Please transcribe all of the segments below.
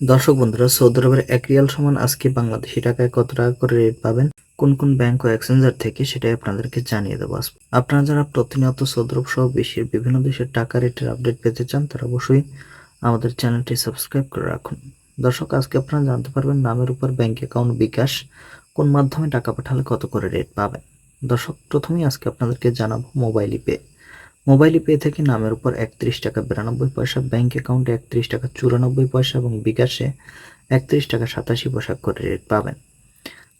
দর্শক বন্ধুরা, সৌদি আরবের এক রিয়াল সমান আজকে বাংলাদেশি টাকায় কত টাকা করে রেট পাবেন? কোন কোন ব্যাংক ও এক্সচেঞ্জার থেকে সেটাই আপনাদেরকে জানিয়ে দেবো। আপনারা যারা প্রতিনিয়ত সৌদি আরব সহ বিশ্বের বিভিন্ন দেশের টাকা রেটের আপডেট পেতে চান, তারা অবশ্যই আমাদের চ্যানেলটি সাবস্ক্রাইব করে রাখুন। দর্শক, আজকে আপনারা জানতে পারবেন নামের উপর ব্যাংক অ্যাকাউন্ট বিকাশ কোন মাধ্যমে টাকা পাঠালে কত করে রেট পাবেন? দর্শক, প্রথমেই আজকে আপনাদেরকে জানাব মোবাইল পে মোবাইল পে থেকে নামের উপর একত্রিশ টাকা বিরানব্বই পয়সা, ব্যাংক অ্যাকাউন্টে একত্রিশ টাকা চুরানব্বই পয়সা এবং বিকাশে একত্রিশ টাকা সাতাশি পয়সা করে রেট পাবেন।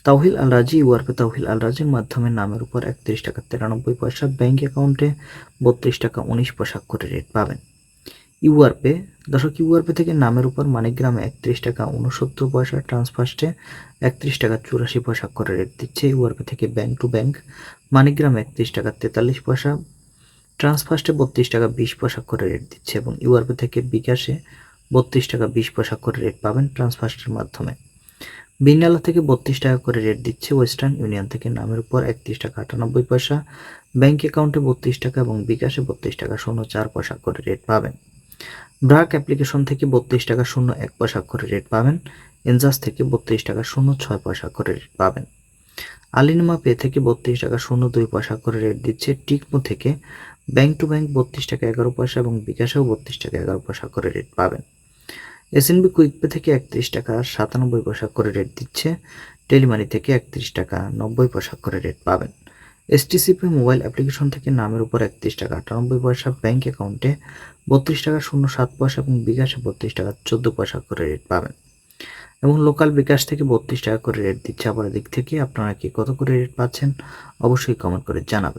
তাওহিল আল রাজি ইউআরপে তাওহিল আল রাজির মাধ্যমে নামের উপর একত্রিশ টাকা তিরানব্বই পয়সা, ব্যাংক অ্যাকাউন্টে বত্রিশ টাকা উনিশ পয়সা করে রেট পাবেন। ইউআরপে, দর্শক, ইউআরপে থেকে নামের উপর মানিকগ্রামে একত্রিশ টাকা উনসত্তর পয়সা ট্রান্সফার্স্টে একত্রিশ টাকা চুরাশি পয়সা করে রেট দিচ্ছে। ইউআরপে থেকে ব্যাঙ্ক টু ব্যাংক মানিকগ্রামে একত্রিশ টাকা তেতাল্লিশ পয়সা ট্রান্সফার্স্টে বত্রিশ টাকা বিশ পয়সা করে রেট দিচ্ছে এবং ইউআরপি থেকে বিকাশে বত্রিশ টাকা বিশ পয়সা করে রেট পাবেন ট্রান্সফার্স্টের মাধ্যমে। বিনালা থেকে বত্রিশ টাকা করে রেট দিচ্ছে ওয়েস্টার্ন ইউনিয়ন থেকে, নামের উপর একত্রিশ টাকা আটানব্বই পয়সা। ব্যাংক অ্যাকাউন্টে বত্রিশ টাকা এবং বিকাশে বত্রিশ টাকা শূন্য চার পয়সা করে রেট পাবেন। ব্রাক অ্যাপ্লিকেশন থেকে বত্রিশ টাকা শূন্য এক পয়সা করে রেট পাবেন। এনজাস থেকে বত্রিশ টাকা শূন্য ছয় পয়সা করে রেট পাবেন। আলিনুমা পে থেকে বত্রিশ টাকা শূন্য দুই পয়সা করে রেট দিচ্ছে টিকমো থেকে। ব্যাংক টু ব্যাংক বত্রিশ টাকা এগারো পয়সা এবং বিকাশেও বত্রিশ টাকা এগারো পয়সা করে রেট পাবেন। এসএনবি কুইক পে থেকে একত্রিশ টাকা সাতানব্বই পয়সা করে রেট দিচ্ছে। টেলিমানি থেকে একত্রিশ টাকা নব্বই পয়সা করে রেট পাবেন। এসটিসিপি মোবাইল অ্যাপ্লিকেশন থেকে নামের উপর একত্রিশ টাকা আটানব্বই পয়সা। ব্যাংক অ্যাকাউন্টে বত্রিশ টাকা শূন্য সাত পয়সা এবং বিকাশে বত্রিশ টাকা চোদ্দ পয়সা করে রেট পাবেন। এবং লোকাল বিকাশ থেকে বত্রিশ টাকা করে রেট দিচ্ছে। আবার দিক থেকে আপনারা কি কত করে রেট পাচ্ছেন? অবশ্যই কমেন্ট করে জানাবেন।